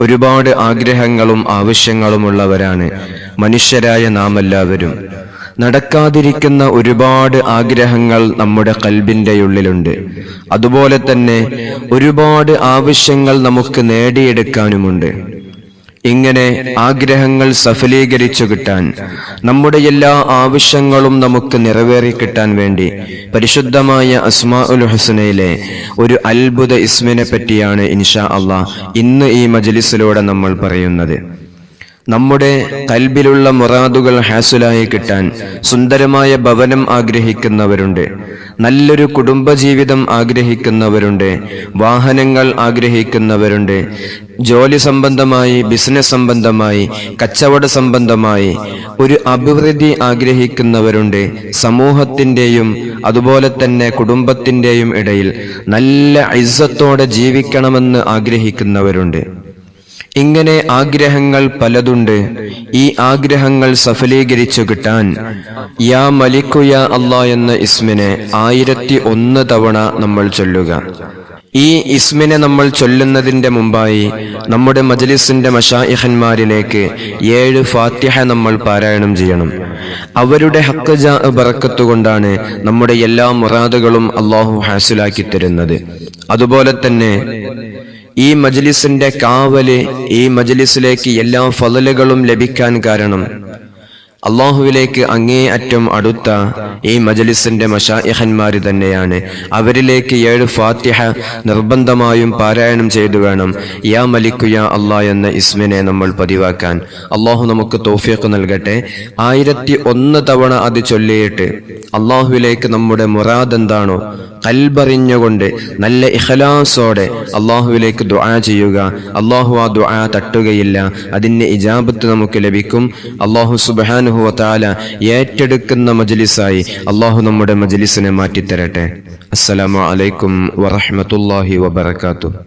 ഒരുപാട് ആഗ്രഹങ്ങളും ആവശ്യങ്ങളുമുള്ളവരാണ്. മനുഷ്യരായ നാം എല്ലാവരും നടക്കാതിരിക്കുന്ന ഒരുപാട് ആഗ്രഹങ്ങൾ നമ്മുടെ കൽബിന്റെ ഉള്ളിലുണ്ട്. അതുപോലെ തന്നെ ഒരുപാട് ആവശ്യങ്ങൾ നമുക്ക് നേടിയെടുക്കാനുമുണ്ട്. ഇങ്ങനെ ആഗ്രഹങ്ങൾ സഫലീകരിച്ചു കിട്ടാൻ നമ്മുടെ എല്ലാ ആവശ്യങ്ങളും നമുക്ക് നിറവേറി കിട്ടാൻ വേണ്ടി പരിശുദ്ധമായ അസ്മാ ഉൽ ഹസനയിലെ ഒരു അത്ഭുത ഇസ്മിനെ പറ്റിയാണ് ഇൻഷാ അള്ളാഹ് ഇന്ന് ഈ മജലിസിലൂടെ നമ്മൾ പറയുന്നത്. നമ്മുടെ കൽബിലുള്ള മുറാദുകൾ ഹാസുലായി കിട്ടാൻ സുന്ദരമായ ഭവനം ആഗ്രഹിക്കുന്നവരുണ്ട്. നല്ലൊരു കുടുംബജീവിതം ആഗ്രഹിക്കുന്നവരുണ്ട്. വാഹനങ്ങൾ ആഗ്രഹിക്കുന്നവരുണ്ട്. ജോലി സംബന്ധമായി ബിസിനസ് സംബന്ധമായി കച്ചവട സംബന്ധമായി ഒരു അഭിവൃദ്ധി ആഗ്രഹിക്കുന്നവരുണ്ട് സമൂഹത്തിന്റെയും അതുപോലെ തന്നെ കുടുംബത്തിന്റെയും ഇടയിൽ. നല്ല ഇസ്സത്തോടെ ജീവിക്കണമെന്ന് ആഗ്രഹിക്കുന്നവരുണ്ട്. ഇങ്ങനെ ആഗ്രഹങ്ങൾ പലതുണ്ട്. ഈ ആഗ്രഹങ്ങൾ സഫലീകരിച്ചു കിട്ടാൻ യാ മലിക്കു യാ അള്ളാ എന്ന ഇസ്മിനെ ആയിരത്തി ഒന്ന് തവണ നമ്മൾ ചൊല്ലുക. ഈ ഇസ്മിനെ നമ്മൾ ചൊല്ലുന്നതിന്റെ മുമ്പായി നമ്മുടെ മജലിസിന്റെ മഷായിഹന്മാരിലേക്ക് ഏഴ് ഫാത്തിഹ നമ്മൾ പാരായണം ചെയ്യണം. അവരുടെ ഹക്കജ ബറക്കത്തുകൊണ്ടാണ് നമ്മുടെ എല്ലാ മുറാദുകളും അള്ളാഹു ഹാസിലാക്കി തരുന്നത്. അതുപോലെ തന്നെ ഈ മജലിസിന്റെ കാവൽ ഈ മജലിസിലേക്ക് എല്ലാ ഫലലുകളും ലഭിക്കാൻ കാരണം അള്ളാഹുവിലേക്ക് അങ്ങേ അറ്റം അടുത്ത ഈ മജലിസിന്റെ മഷായഹന്മാര് തന്നെയാണ്. അവരിലേക്ക് ഏഴ് ഫാത്തിഹ നിർബന്ധമായും പാരായണം ചെയ്തു വേണം. യാ മലിക്കു യാ അള്ളാ എന്ന ഇസ്മിനെ നമ്മൾ പതിവാക്കാൻ. അള്ളാഹു നമുക്ക് തോഫിയൊക്കെ നൽകട്ടെ. ആയിരത്തി ഒന്ന് തവണ അത് ചൊല്ലിയിട്ട് അള്ളാഹുവിലേക്ക് നമ്മുടെ മുറാദ് എന്താണോ കൽബറിഞ്ഞുകൊണ്ട് നല്ല ഇഖലാസോടെ അള്ളാഹുവിലേക്ക് ദുആ ചെയ്യുക. അള്ളാഹു ആ ദുആ തട്ടുകയില്ല. അതിന്റെ ഇജാബത്ത് നമുക്ക് ലഭിക്കും. അള്ളാഹു സുബാനുഹു താല ഏറ്റെടുക്കുന്ന മജലിസായി അള്ളാഹു നമ്മുടെ മജലിസിനെ മാറ്റിത്തരട്ടെ. അസ്സലാമു അലൈക്കും വറഹ്മത്തുള്ളാഹി വബറകാതുഹു.